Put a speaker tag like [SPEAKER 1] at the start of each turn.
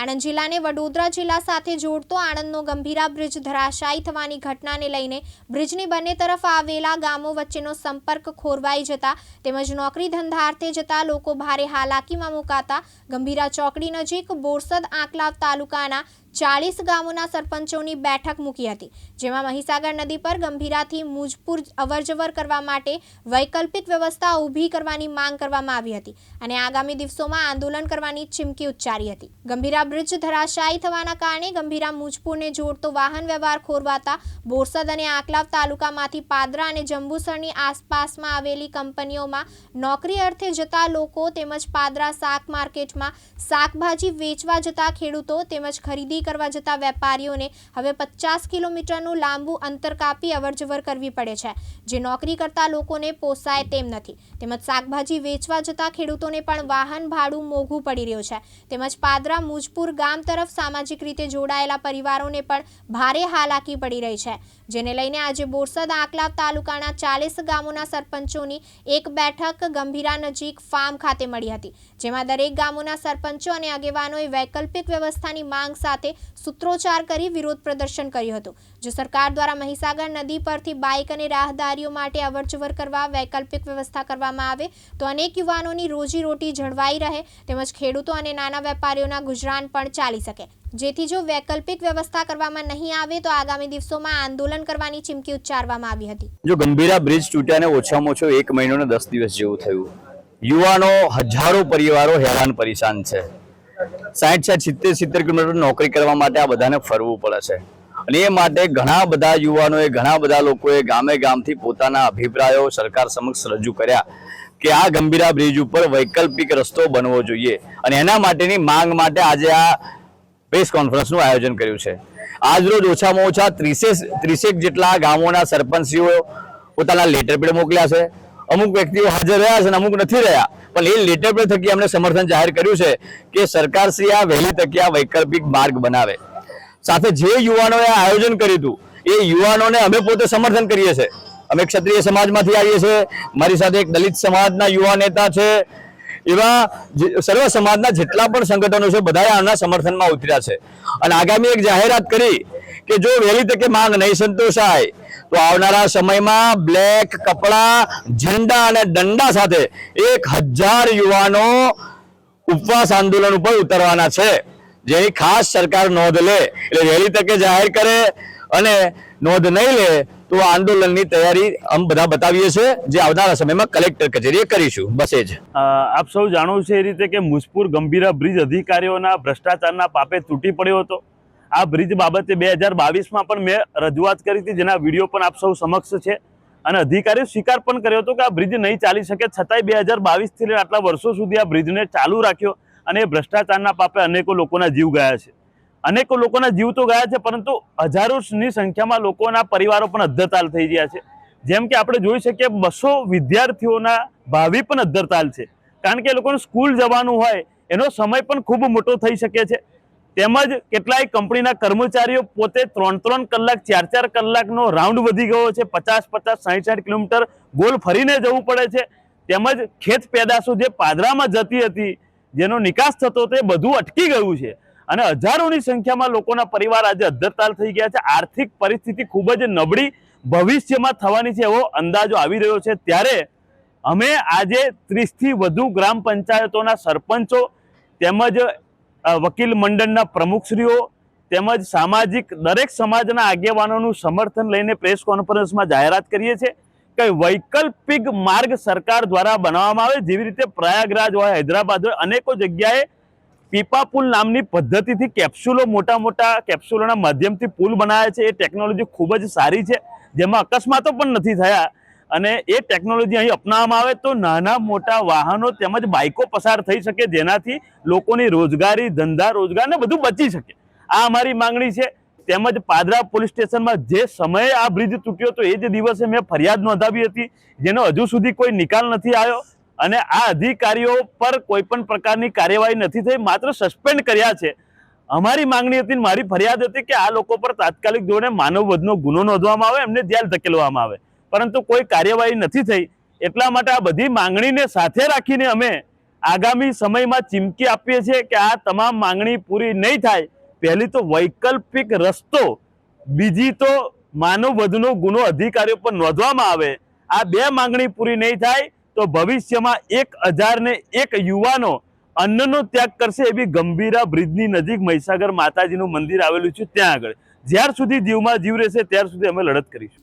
[SPEAKER 1] આણંદ જિલ્લાને વડોદરા જિલ્લા સાથે જોડતો આણંદનો ગંભીરા બ્રિજ ધરાશાયી થવાની ઘટનાને લઈને બ્રિજની બંને તરફ આવેલા ગામો વચ્ચેનો સંપર્ક ખોરવાઈ જતા તેમજ નોકરી ધંધાર્થે જતા લોકો ભારે હાલાકીમાં મુકાતા ગંભીરા ચોકડી નજીક બોરસદ આંકલાવ તાલુકાના ચાળીસ ગામોના સરપંચોની બેઠક મૂકી હતી, જેમાં મહીસાગર નદી પર ગંભીરાથી મુજપુર અવરજવર કરવા માટે વૈકલ્પિક વ્યવસ્થા ઊભી કરવાની માંગ કરવામાં આવી હતી અને આગામી દિવસોમાં આંદોલન કરવાની ચીમકી ઉચ્ચારી હતી. ગંભીરા બ્રિજ ધરાશાયી થવાના કારણે ગંભીરા મુજપુરને જોડતો વાહન વ્યવહાર ખોરવાતા બોરસદ અને આંકલાવ તાલુકામાંથી પાદરા અને જંબુસરની આસપાસમાં આવેલી કંપનીઓમાં નોકરી અર્થે જતા લોકો તેમજ પાદરા શાક માર્કેટમાં શાકભાજી વેચવા જતા ખેડૂતો તેમજ ખરીદી કરવા જતા વેપારીઓને હવે પચાસ કિલોમીટરનું લાંબુ અંતર કાપી અવરજવર કરવી પડે છે. જે નોકરી કરતા લોકોને પોસાય તેમ નથી. તેમજ શાકભાજી વેચવા જતા ખેડૂતોને પણ વાહન ભાડું મોંઘું પડી રહ્યું છે. તેમજ પાદરા, મુજપુર ગામ તરફ સામાજિક રીતે જોડાયેલા પરિવારોને પણ ભારે હાલાકી પડી રહી છે. જેને લઈને આજે બોરસદ આંકલાવ તાલુકાના ચાલીસ ગામોના સરપંચોની એક બેઠક ગંભીરા નજીક ફાર્મ ખાતે મળી હતી. જેમાં દરેક ગામોના સરપંચો અને આગેવાનોએ વૈકલ્પિક વ્યવસ્થાની માંગ સાથે સૂત્રોચ્ચાર કરી વિરોધ પ્રદર્શન કર્યું હતું. જો સરકાર દ્વારા મહીસાગર નદી પરથી બાઇક અને રાહદારીઓ માટે અવરજવર કરવા વૈકલ્પિક વ્યવસ્થા કરવામાં આવે, તો અનેક યુવાનોની રોજીરોટી જળવાઈ રહે તેમજ ખેડૂતો અને નાના વેપારીઓના ગુજરાન પણ ચાલી શકે. જેથી જો વૈકલ્પિક વ્યવસ્થા કરવામાં નહીં આવે, તો આગામી દિવસોમાં આંદોલન કરવાની ચીમકી ઉચ્ચારવામાં આવી હતી.
[SPEAKER 2] જો ગંભીરા બ્રિજ તૂટ્યાને ઓછામાં ઓછો એક મહિનો ને દસ દિવસ જેવું થયું. યુવાનો હજારો પરિવારો હેરાન પરેશાન છે. સાઠ સાઠ સિત્તેર સિત્તેર કિલોમીટર નોકરી કરવા માટે આ બધાને ફરવું પડે છે. અને એ માટે ઘણા બધા યુવાનોએ, ઘણા બધા લોકોએ ગામે ગામથી પોતાના અભિપ્રાયો સરકાર સમક્ષ રજૂ કર્યા કે આ ગંભીરા બ્રિજ ઉપર વૈકલ્પિક રસ્તો બનવો જોઈએ. અને એના માટેની માંગ માટે આજે આ પ્રેસ કોન્ફરન્સનું આયોજન કર્યું છે. આજ રોજ ઓછામાં ઓછા ત્રીસે ત્રીસેક જેટલા ગામોના સરપંચીઓ પોતાના લેટર પેડ મોકલ્યા છે. અમુક વ્યક્તિઓ હાજર રહ્યા છે અને અમુક નથી રહ્યા. પણ એ લેટર પર થકી અમને સમર્થન જાહેર કર્યું છે કે સરકારશ્રી આ વહેલી તકે આ વૈકલ્પિક માર્ગ બનાવે. સાથે જે યુવાનોએ આયોજન કર્યું હતું, એ યુવાનોને અમે પોતે સમર્થન કરીએ છીએ. અમે ક્ષત્રિય સમાજમાંથી આવીએ છીએ. મારી સાથે એક દલિત સમાજના યુવા નેતા છે. એવા સર્વ સમાજના જેટલા પણ સંગઠનો છે બધા આના સમર્થનમાં ઉતર્યા છે. અને આગામી એક જાહેરાત કરી કે જો વહેલી તકે માંગ નહીં સંતોષાય તો આવનારા સમયમાં બ્લેક કપડા, ઝંડા અને દંડા સાથે એક હજાર યુવાનો ઉપવાસ આંદોલન ઉપર ઉતરવાના છે. જેની ખાસ સરકાર નોંધ લે, એટલે વહેલી તકે જાહેર કરે અને નોંધ નહીં લે તો આંદોલનની તૈયારી અમે બધા બતાવીએ છીએ જે આવનારા સમયમાં કલેક્ટર કચેરીએ કરીશું. બસ જ.
[SPEAKER 3] આપ સૌ જાણો છો એ રીતે કે મુજપુર ગંભીરા બ્રિજ અધિકારીઓના ભ્રષ્ટાચારના પાપે તૂટી પડ્યો હતો? આ બ્રિજ બાબતે બે હજાર બાવીસમાં પણ મેં રજૂઆત કરી હતી, જેના વીડિયો પણ આપ સૌ સમક્ષ છે. અને અધિકારીઓ સ્વીકાર પણ કર્યો હતો કે આ બ્રિજ નહીં ચાલી શકે, છતાંય બે હજાર બાવીસથી લઈને આટલા વર્ષો સુધી આ બ્રિજને ચાલુ રાખ્યો અને ભ્રષ્ટાચારના પાપે અનેકો લોકોના જીવ ગયા છે. અનેકો લોકોના જીવ તો ગયા છે, પરંતુ હજારોની સંખ્યામાં લોકોના પરિવારો પણ અદ્ધરતાલ થઈ ગયા છે. જેમ કે આપણે જોઈ શકીએ, બસો વિદ્યાર્થીઓના ભાવિ પણ અદ્ધરતાલ છે. કારણ કે એ લોકોને સ્કૂલ જવાનું હોય, એનો સમય પણ ખૂબ મોટો થઈ શકે છે. તેમજ કેટલાય કંપનીના કર્મચારીઓ પોતે ત્રણ ત્રણ કલાક, ચાર ચાર કલાકનો રાઉન્ડ વધી ગયો છે. પચાસ પચાસ સાઠ સાઠ કિલોમીટર ગોલ ફરીને જવું પડે છે. તેમજ ખેત પેદાશો જે પાદરામાં જતી હતી, જેનો નિકાસ થતો તે બધું અટકી ગયું છે. અને હજારોની સંખ્યામાં લોકોના પરિવાર આજે અદ્ધરતાલ થઈ ગયા છે. આર્થિક પરિસ્થિતિ ખૂબ જ નબળી ભવિષ્યમાં થવાની છે એવો અંદાજો આવી રહ્યો છે. ત્યારે અમે આજે ત્રીસથી વધુ ગ્રામ પંચાયતોના સરપંચો તેમજ વકીલ મંડળના પ્રમુખશ્રીઓ તેમજ સામાજિક દરેક સમાજના આગેવાનોનું સમર્થન લઈને પ્રેસ કોન્ફરન્સમાં જાહેરાત કરીએ છીએ કે વૈકલ્પિક માર્ગ સરકાર દ્વારા બનાવવામાં આવે જેવી રીતે પ્રયાગરાજ હોય, હૈદરાબાદ હોય, અનેકો જગ્યાએ પીપા પુલ નામની પદ્ધતિથી કેપ્સ્યુલો મોટા મોટા કેપ્સ્યુલોના માધ્યમથી પુલ બનાવે છે. એ ટેકનોલોજી ખૂબ જ સારી છે, જેમાં અકસ્માતો પણ નથી થયા. અને એ ટેકનોલોજી અહીં અપનાવવામાં આવે તો નાના મોટા વાહનો તેમજ બાઇકો પસાર થઈ શકે, જેનાથી લોકોની રોજગારી, ધંધા, રોજગાર ને બધું બચી શકે. આ અમારી માંગણી છે. તેમજ પાદરા પોલીસ સ્ટેશનમાં જે સમયે આ બ્રિજ તૂટ્યો હતો, એ જ દિવસે મેં ફરિયાદ નોંધાવી હતી. જેનો હજુ સુધી કોઈ નિકાલ નથી આવ્યો અને આ અધિકારીઓ પર કોઈ પણ પ્રકારની કાર્યવાહી નથી થઈ, માત્ર સસ્પેન્ડ કર્યા છે. અમારી માંગણી હતી મારી ફરિયાદ હતી કે આ લોકો પર તાત્કાલિક ધોરણે માનવ વધનો ગુનો નોંધવામાં આવે, એમને જેલ ધકેલવામાં આવે. પરંતુ કોઈ કાર્યવાહી નથી થઈ. એટલા માટે આ બધી માંગણીને સાથે રાખીને અમે આગામી સમયમાં ચીમકી આપીએ છીએ કે આ તમામ માંગણી પૂરી નહીં થાય. પહેલી તો વૈકલ્પિક રસ્તો, બીજી તો માનવ વધનો ગુનો અધિકારીઓ પર નોંધવામાં આવે. આ બે માંગણી પૂરી નહીં થાય તો ભવિષ્યમાં એક હજારને એક યુવાનો અન્નનો ત્યાગ કરશે એવી ગંભીરા બ્રિજની નજીક મહીસાગર માતાજીનું મંદિર આવેલું છે ત્યાં આગળ. જ્યાર સુધી જીવમાં જીવ રહેશે, ત્યાર સુધી અમે લડત કરીશું.